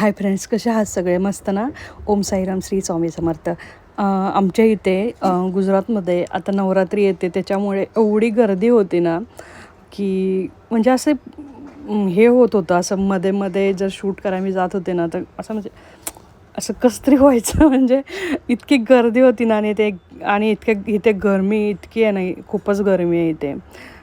Hi friends कसे आहात सगळे? मस्त ना? ओम साईराम श्री स्वामी समर्थ. आमच्या इथे गुजरातमध्ये आता नवरात्री येते त्याच्यामुळे एवढी गर्दी होती ना की म्हणजे असे हे होत होतं. असं मध्ये मध्ये जर शूट करायला मी जात होते ना तर असं म्हणजे असं कसतरी व्हायचं. म्हणजे इतकी गर्दी होती ना आणि ते आणि इतके इथे गरमी इतकी आहे नाही खूपच गरमी आहे इथे.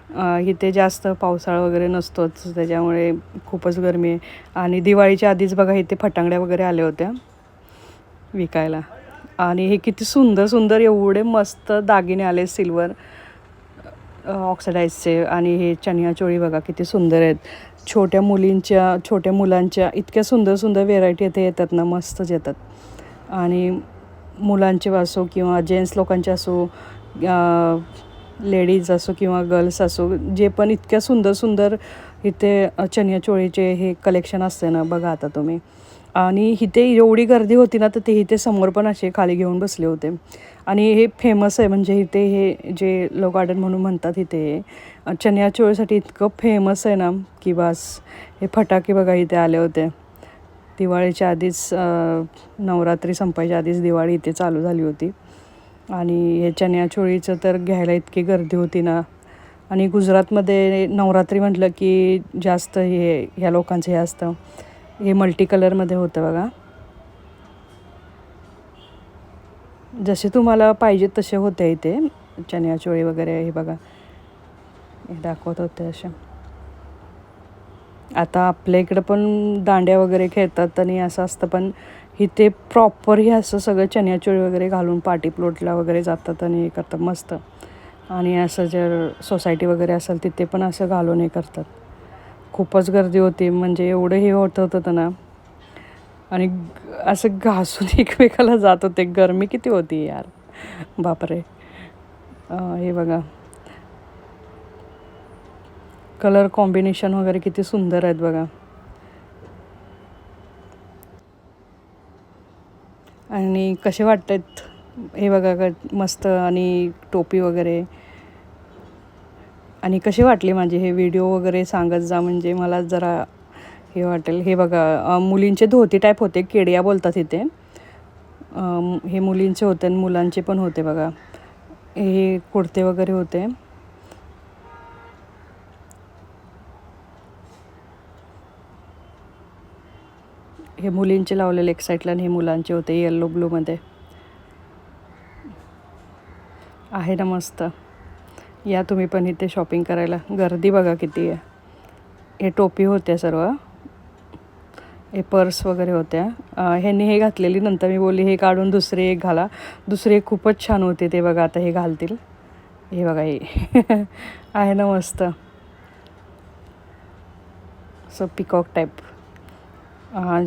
इथे जास्त पावसाळा वगैरे नसतोच त्याच्यामुळे खूपच गरमी आहे. आणि दिवाळीच्या आधीच बघा इथे फटांगड्या वगैरे आल्या होत्या विकायला. आणि हे किती सुंदर सुंदर एवढे मस्त दागिने आले सिल्वर ऑक्सिडाईजचे आणि हे चनियाचोळी बघा किती सुंदर आहेत. छोट्या मुलींच्या छोट्या मुलांच्या इतक्या सुंदर सुंदर व्हेरायटी इथे येतात ना मस्तच येतात. आणि मुलांचे असो किंवा जेंट्स लोकांचे असो लेडीज असो किंवा गर्ल्स असो जे पण इतक्या सुंदर सुंदर इथे चनियाचोळीचे हे कलेक्शन असते ना बघा आता तुम्ही. आणि इथे एवढी गर्दी होती ना तर ते इथे समोर पण असे खाली घेऊन बसले होते. आणि हे फेमस आहे म्हणजे इथे हे जे लो गार्डन म्हणून म्हणतात इथे चनियाचोळीसाठी इतकं फेमस आहे ना की बस हे फटाके बघा इथे आले होते. दिवाळीच्या आधीच नवरात्री संपायच्या आधीच दिवाळी इथे चालू झाली होती. आणि हे चनियाचोळीचं तर घ्यायला इतकी गर्दी होती ना. आणि गुजरातमध्ये नवरात्री म्हटलं की जास्त हे ह्या लोकांचं हे असतं. हे मल्टी कलरमध्ये होतं बघा. जसे तुम्हाला पाहिजेत तसे होते इथे. चण्याचोळी वगैरे हे बघा. हे दाखवत होते अशा आता आपल्या इकडं पण दांड्या वगैरे खेळतात आणि असं असतं पण इथे प्रॉपर हे असं सगळं चण्याचोळी वगैरे घालून पाटी प्लॉटला वगैरे जातात आणि हे करतात मस्त. आणि असं जर सोसायटी वगैरे असेल तिथे पण असं घालून हे करतात. खूपच गर्दी होती. म्हणजे एवढं हे होत होतं ना आणि असं घासून एकमेकाला जात होते. गरमी किती होती यार. बापरे. हे बघा. कलर कॉम्बिनेशन वगैरे किती सुंदर आहेत बघा. आणि कसे वाटतात? हे बघा क- मस्त आणि टोपी वगैरे. आणि कसे वाटले माझे हे व्हिडिओ वगैरे सांगत जा म्हणजे मला जरा हे वाटेल. हे बघा मुलींचे धोती टाईप होते केडिया बोलतात इथे. हे मुलींचे होते आणि मुलांचे पण होते बघा. हे कुडते वगैरे होते. हे मुलींचे लावलेले एक साईडला आणि हे मुलांचे होते येल्लो ब्लूमध्ये आहे ना मस्त. या तुम्ही पण इथे शॉपिंग करायला. गर्दी बघा किती आहे. हे टोपी होत्या सर्व. हे पर्स वगैरे होत्या. ह्यांनी हे घातलेली नंतर मी बोलली हे काढून दुसरे एक घाला. दुसरे खूपच छान होते ते बघा आता हे घालतील. हे बघा हे. आहे ना मस्त. असं पिकॉक टाईप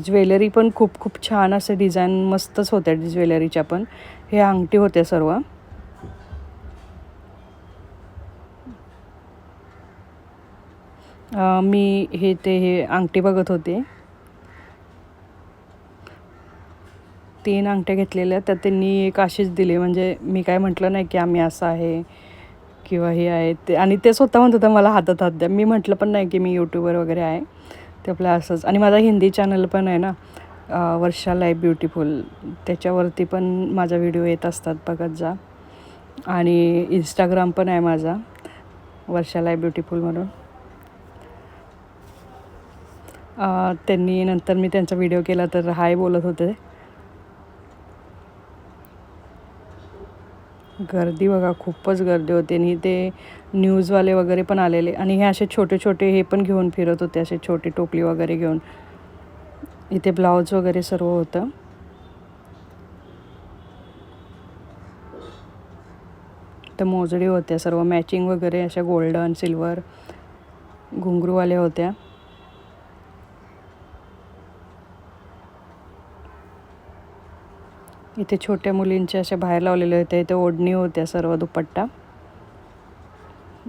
ज्वेलरी पण खूप खूप छान असे डिझाईन मस्तच होत्या ज्वेलरीच्या पण. हे अंगठी होत्या सर्व. मी हे ते हे अंगठी बघत होते. तीन अंगठ्या घेतलेल्या तर त्यांनी एक अशीच दिली. म्हणजे मी काय म्हटलं नाही की आम्ही असं आहे किंवा हे आहे. ते आणि ते स्वतः म्हणत होतं मला हातात हात द्या. मी म्हटलं पण नाही की मी यूट्यूबर वगैरे आहे. ते आपलं असंच. आणि माझा हिंदी चॅनल पण आहे ना वर्षा लाईफ ब्युटिफुल त्याच्यावरती पण माझा व्हिडिओ येत असतात बघत जा. आणि इंस्टाग्राम पण आहे माझा वर्षा लाईफ ब्युटिफुल म्हणून. त्यांनी नंतर मी त्यांचा व्हिडिओ केला तर हाय बोलत होते. गर्दी बघा खूपच गर्दी होती. आणि ते न्यूजवाले वगैरे पण आलेले. आणि हे असे छोटे छोटे हे पण घेऊन फिरत होते असे छोटी टोपली वगैरे घेऊन. इथे ब्लाऊज वगैरे सर्व होतं. तर मोजडी होत्या सर्व मॅचिंग वगैरे अशा गोल्डन सिल्वर घुंगरूवाल्या होत्या. इथे छोट्या मुलींचे असे बाहेर लावलेले होते इथे ओढणी होत्या सर्व दुपट्टा.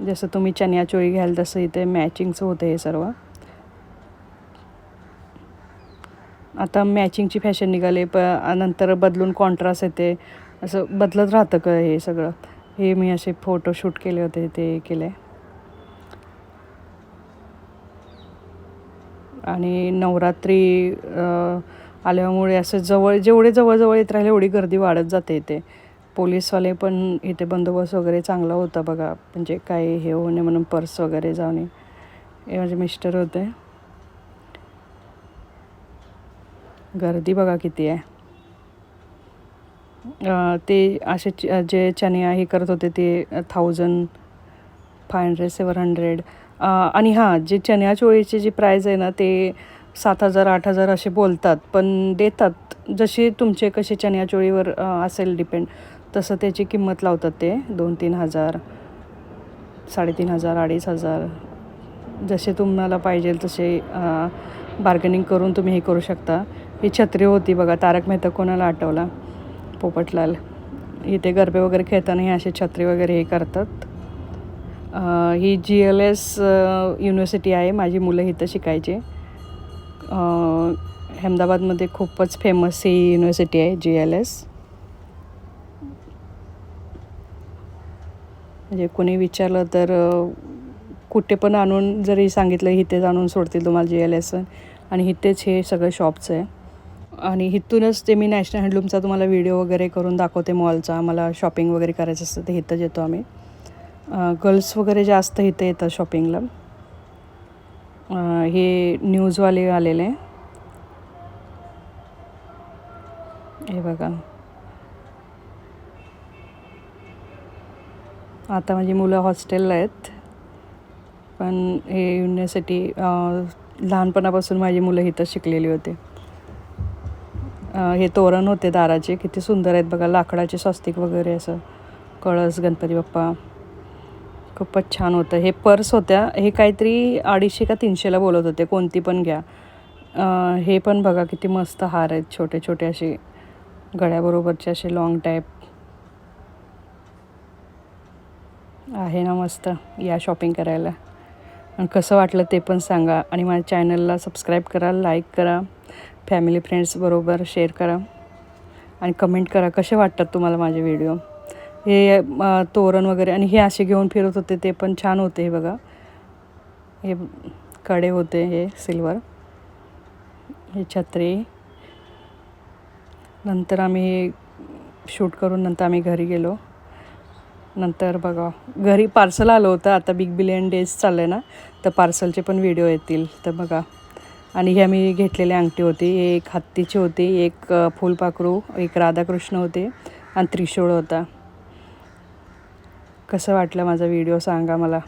जसं तुम्ही चनियाचोळी घ्याल तसं इथे मॅचिंगचं होतं हे सर्व. आता मॅचिंगची फॅशन निघाली प नंतर बदलून कॉन्ट्रास्ट येते. असं बदलत राहतं का हे सगळं. हे मी असे फोटोशूट केले होते ते केले. आणि नवरात्री आल्यामुळे असं जवळ जेवढे जवळजवळ येत राहिले एवढी गर्दी वाढत जाते इथे. पोलीसवाले पण इथे बंदोबस्त वगैरे चांगला होता बघा. म्हणजे काही हे होऊ नये म्हणून पर्स वगैरे जाऊ हे माझे मिस्टर होते. गर्दी बघा किती आहे. ते असे च- जे चनिया हे करत होते ते thousand five hundred seven hundred आणि हां जे चण्या चोळीची जी प्राईज आहे ना ते सात हजार आठ हजार असे बोलतात पण देतात. जसे तुमचे कसे चण्या चोळीवर असेल डिपेंड तसं त्याची किंमत लावतात ते. दोन तीन हजार साडेतीन हजार अडीच हजार. जसे तुम्हाला पाहिजे तसे बार्गेनिंग करून तुम्ही हे करू शकता. ही छत्री होती बघा तारक मेहता कोणाला आठवला? पोपटलाल. इथे गरबे वगैरे खेळताना हे असे छत्री वगैरे हे करतात. ही जी एल एस युनिव्हर्सिटी आहे. माझी मुलं इथं शिकायची. अहमदाबादमध्ये खूपच फेमस ही युनिव्हर्सिटी आहे जी एल एस म्हणजे कोणी विचारलं तर कुठे पण आणून जरी सांगितलं इथेच आणून सोडतील तुम्हाला जी एल एस आणि इथेच हे सगळं शॉप्स आहे. आणि इथूनच ते मी नॅशनल हँडलूमचा तुम्हाला व्हिडिओ वगैरे करून दाखवते मॉलचा आम्हाला शॉपिंग वगैरे करायचं असतं ते इथंच येतो आम्ही. गर्ल्स वगैरे जास्त इथे येतात शॉपिंगला हे न्यूजवाले आलेले. हे बघा. आता माझी मुलं हॉस्टेलला आहेत. पण हे युनिव्हर्सिटी लहानपणापासून माझी मुलं इथं शिकलेली होते. हे तोरण होते दाराचे. किती सुंदर आहेत बघा. लाकडाचे स्वस्तिक वगैरे असं. कळस गणपती बाप्पा. खूपच छान होतं. हे पर्स होत्या हे काहीतरी अडीचशे का तीनशेला बोलत होते कोणती पण घ्या. हे पण बघा किती मस्त हार आहेत छोटे छोटे असे गळ्याबरोबरचे असे लॉंग टाईप आहे ना मस्त या शॉपिंग करायला. आणि कसं वाटलं ते पण सांगा. आणि माझ्या चॅनलला सबस्क्राईब करा लाईक करा फॅमिली फ्रेंड्सबरोबर शेअर करा. आणि कमेंट करा कसे वाटतात तुम्हाला माझे व्हिडिओ हे तोरण वगैरे आणि हे असे घेऊन फिरत होते ते पण छान होते हे बघा. हे कडे होते हे सिल्वर. हे छत्री. नंतर आम्ही हे शूट करून नंतर आम्ही घरी गेलो. नंतर बघा घरी पार्सल आलं होतं आता बिग बिलियन डेज चाललं आहे ना तर पार्सलचे पण व्हिडिओ येतील तर बघा. आणि ही आम्ही घेतलेली अंगठी होती एक हत्तीची होती एक फुलपाखरू एक राधाकृष्ण होते आणि त्रिशूळ होता. कसं वाटलं माझा व्हिडिओ सांगा मला.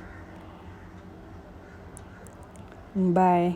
बाय